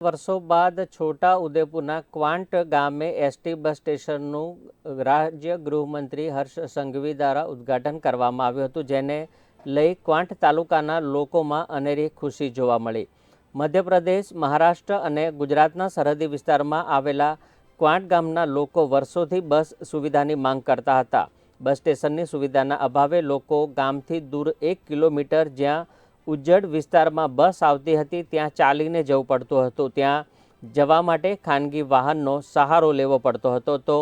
વર્ષો બાદ છોટા ઉદેપુરના ક્વાંટ ગામે એસટી બસ સ્ટેશનનું રાજ્ય ગૃહમંત્રી હર્ષ સંઘવી દ્વારા ઉદ્ઘાટન કરવામાં આવ્યું હતું, જેને લઈ ક્વાંટ તાલુકાના લોકોમાં અનેરી ખુશી જોવા મળી. મધ્યપ્રદેશ, મહારાષ્ટ્ર અને ગુજરાતના સરહદી વિસ્તારમાં આવેલા ક્વાંટ ગામના લોકો વર્ષોથી બસ સુવિધાની માંગ કરતા હતા. બસ સ્ટેશનની સુવિધાના અભાવે લોકો ગામથી દૂર એક કિલોમીટર જ્યાં ઉજ્જડ વિસ્તારમાં બસ આવતી હતી, ત્યાં ચાલીને જવું પડતું હતું. ત્યાં જવા માટે ખાનગી વાહનનો સહારો લેવો પડતો હતો. તો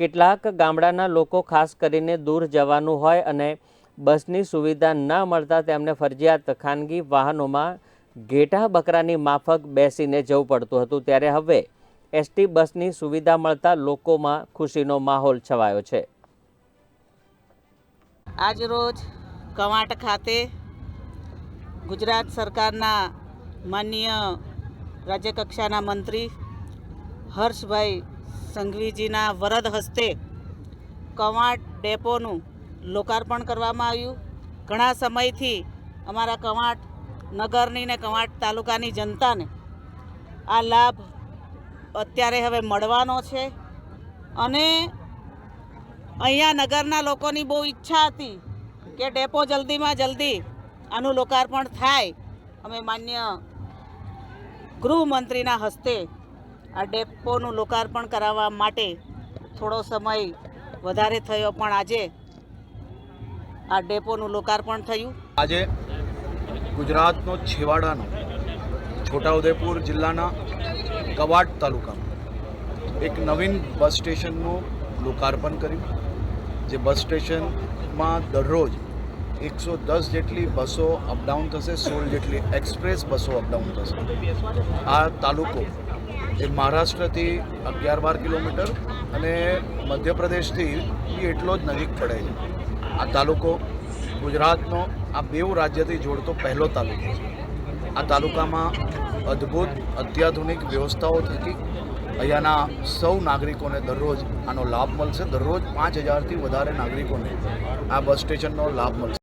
કેટલાક ગામડાના લોકો ખાસ કરીને દૂર જવાનું હોય અને બસની સુવિધા ન મળતા તેમને ફરજિયાત ખાનગી વાહનોમાં ઘેટા બકરાની માફક બેસીને જવું પડતું હતું. ત્યારે હવે એસટી બસની સુવિધા મળતા લોકોમાં ખુશીનો માહોલ છવાયો છે. આજરોજ કવાંટ ખાતે ગુજરાત સરકારના માનનીય રાજ્યકક્ષાના મંત્રી હર્ષભાઈ સંઘવીજીના વરદ હસ્તે કવાંટ ડેપોનું લોકાર્પણ કરવામાં આવ્યું. ઘણા સમયથી અમારા કવાંટ નગરની ને કવાંટ તાલુકાની જનતાને આ લાભ અત્યારે હવે મળવાનો છે અને અહીંયા નગરના લોકોની બહુ ઈચ્છા હતી કે ડેપો જલ્દીમાં જલ્દી આનું લોકાર્પણ થાય, અમે માન્ય ગૃહમંત્રીના હસ્તે આ ડેપોનું લોકાર્પણ કરાવવા માટે થોડો સમય વધારે થયો, પણ આજે આ ડેપોનું લોકાર્પણ થયું. આજે ગુજરાતનો છેવાડાનો, છોટાઉદેપુર જિલ્લાના કવાડ તાલુકામાં એક નવીન બસ સ્ટેશનનું લોકાર્પણ કર્યું, જે બસ સ્ટેશનમાં દરરોજ એકસો દસ જેટલી બસો અપડાઉન થશે, સોળ જેટલી એક્સપ્રેસ બસો અપડાઉન થશે. આ તાલુકો એ મહારાષ્ટ્રથી અગિયાર બાર કિલોમીટર અને મધ્યપ્રદેશથી એ એટલો જ નજીક પડે છે. આ તાલુકો ગુજરાતનો આ બેઉ રાજ્યથી જોડતો પહેલો તાલુકો છે. આ તાલુકામાં અદ્ભુત અત્યાધુનિક વ્યવસ્થાઓ થકી અહીંયાના સૌ નાગરિકોને દરરોજ આનો લાભ મળશે. દરરોજ પાંચ હજારથી વધારે નાગરિકોને આ બસ સ્ટેશનનો લાભ મળશે.